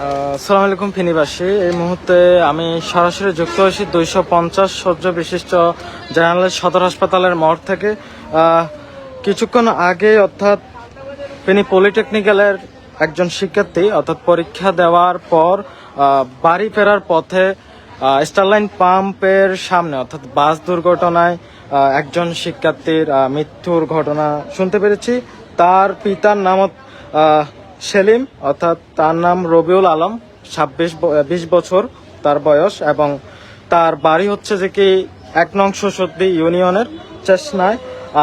আসসালামু আলাইকুম, ফিনিবাসী। এই মুহূর্তে আমি সরাসরি যুক্ত হয়েছি দুইশো পঞ্চাশ সহ্য বিশিষ্ট জেনারেল সদর হাসপাতালের মর্গ থেকে। কিছুক্ষণ আগে, অর্থাৎ ফেনী পলিটেকনিক্যালের একজন শিক্ষার্থী, অর্থাৎ পরীক্ষা দেওয়ার পর বাড়ি ফেরার পথে স্টারলাইন পাম্পের সামনে, অর্থাৎ বাস দুর্ঘটনায় একজন শিক্ষার্থীর মৃত্যুর ঘটনা শুনতে পেরেছি। তার পিতার নাম সেলিম, অর্থাৎ তার নাম রবিউল আলম, ছাব্বিশ বিশ বছর তার বয়স এবং তার বাড়ি হচ্ছে যে কি এক নং সুসদ্দি ইউনিয়নের চেষ্নায়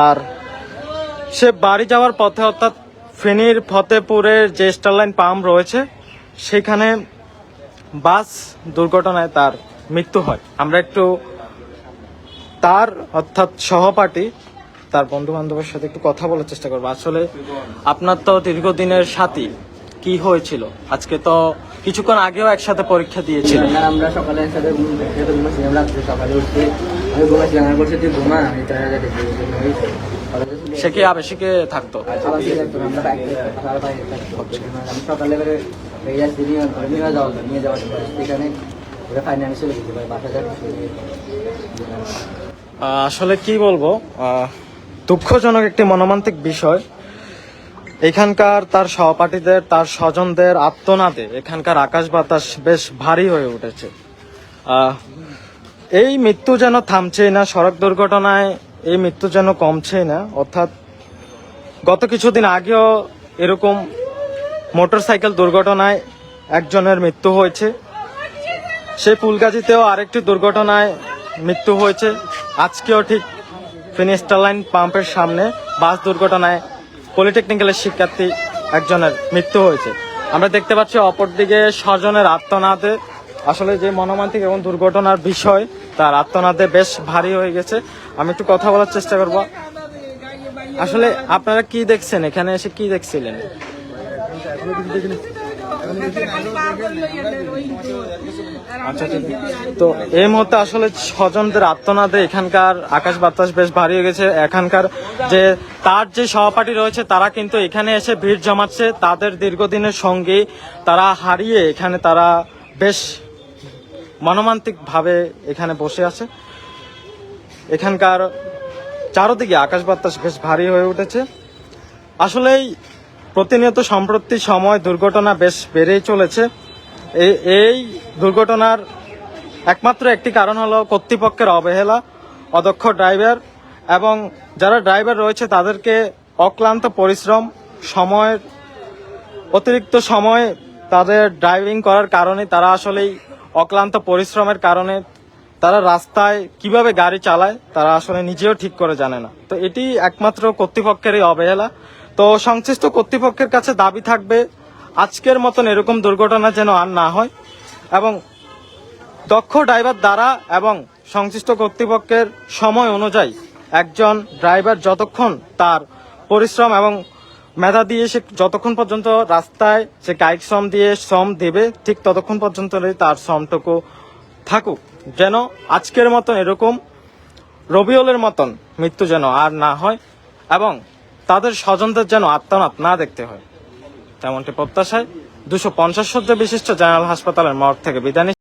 আর সে বাড়ি যাওয়ার পথে অর্থাৎ ফেনীর ফতেপুরের যে স্টারলাইন পাম্প রয়েছে, সেখানে বাস দুর্ঘটনায় তার মৃত্যু হয়। আমরা একটু তার, অর্থাৎ সহপাঠী তার বন্ধু বান্ধবের সাথে একটু কথা বলার চেষ্টা করব। আসলে আপনার তো দীর্ঘদিনের সাথী। কি হয়েছিল? আজকে তো কিছুক্ষণ আগেও একসাথে পরীক্ষা দিয়েছিল। আমরা সকালে একসাথে সকালে উঠতে সে কি আবেশিকে থাকতো। সকালে এই আসছি নিয়ে যাওয়া সেখানে আসলে কি বলব? দুঃখজনক একটি মনোমান্তিক বিষয়। এখানকার তার সহপাঠীদের, তার স্বজনদের আত্মনাদে এখানকার আকাশ বাতাস বেশ ভারী হয়ে উঠেছে। এই মৃত্যু যেন থামছেই না, সড়ক দুর্ঘটনায় এই মৃত্যু যেন কমছেই না, অর্থাৎ গত কিছুদিন আগেও এরকম মোটরসাইকেল দুর্ঘটনায় একজনের মৃত্যু হয়েছে। সেই ফুলগাজিতেও আরেকটি দুর্ঘটনায় মৃত্যু হয়েছে। আজকেও ঠিক ফিনিস্টারলাইন পাম্পের সামনে বাস দুর্ঘটনায় পলিটেকনিক্যালের শিক্ষার্থী একজনের মৃত্যু হয়েছে। আমরা দেখতে পাচ্ছি অপরদিকে স্বজনের আত্মনাদে। আসলে যে মনোমান্তিক এবং দুর্ঘটনার বিষয়, তার আত্মনাদে বেশ ভারী হয়ে গেছে। আমি একটু কথা বলার চেষ্টা করব। আসলে আপনারা কি দেখছেন? এখানে এসে কি দেখছিলেন? আচ্ছা তো এই মুহূর্তে আসলে স্বজনদের আত্মনাদে এখানকার আকাশ বাতাস বেশ ভারী হয়ে গেছে। এখানকার যে, তার যে সহপাঠী রয়েছে, তারা কিন্তু এখানে এসে ভিড় জমাচ্ছে। তাদের দীর্ঘদিনের সঙ্গী তারা হারিয়ে এখানে তারা বেশ মনোমান্তিক ভাবে এখানে বসে আছে। এখানকার চারদিকে আকাশ বাতাস বেশ ভারী হয়ে উঠেছে। আসলেই প্রতিনিয়ত সম্প্রতি সময় দুর্ঘটনা বেশ বেড়েই চলেছে। এই দুর্ঘটনার একমাত্র একটি কারণ হলো কর্তৃপক্ষের অবহেলা, অদক্ষ ড্রাইভার এবং যারা ড্রাইভার রয়েছে তাদেরকে অক্লান্ত পরিশ্রম সময়ের অতিরিক্ত সময় তাদের ড্রাইভিং করার কারণে তারা আসলেই অক্লান্ত পরিশ্রমের কারণে তারা রাস্তায় কীভাবে গাড়ি চালায় তারা আসলে নিজেও ঠিক করে জানে না। তো এটি একমাত্র কর্তৃপক্ষেরই অবহেলা। তো সংশ্লিষ্ট কর্তৃপক্ষের কাছে দাবি থাকবে, আজকের মতন এরকম দুর্ঘটনা যেন আর না হয়। এবং দক্ষ ড্রাইভার দ্বারা এবং সংশ্লিষ্ট কর্তৃপক্ষের সময় অনুযায়ী একজন ড্রাইভার যতক্ষণ তার পরিশ্রম এবং মেধা দিয়ে সে যতক্ষণ পর্যন্ত রাস্তায় সে কায়িক শ্রম দিয়ে শ্রম দেবে, ঠিক ততক্ষণ পর্যন্ত তার শ্রমটুকু থাকুক। যেন আজকের মতন এরকম রবিউলের মতন মৃত্যু যেন আর না হয় এবং তাদের স্বজনদের যেন আত্মনাথ না দেখতে হয়। তেমনটি প্রত্যাশায় দুশো পঞ্চাশ শয্যা বিশিষ্ট জেনারেল হাসপাতালের মর্গ থেকে বিদায়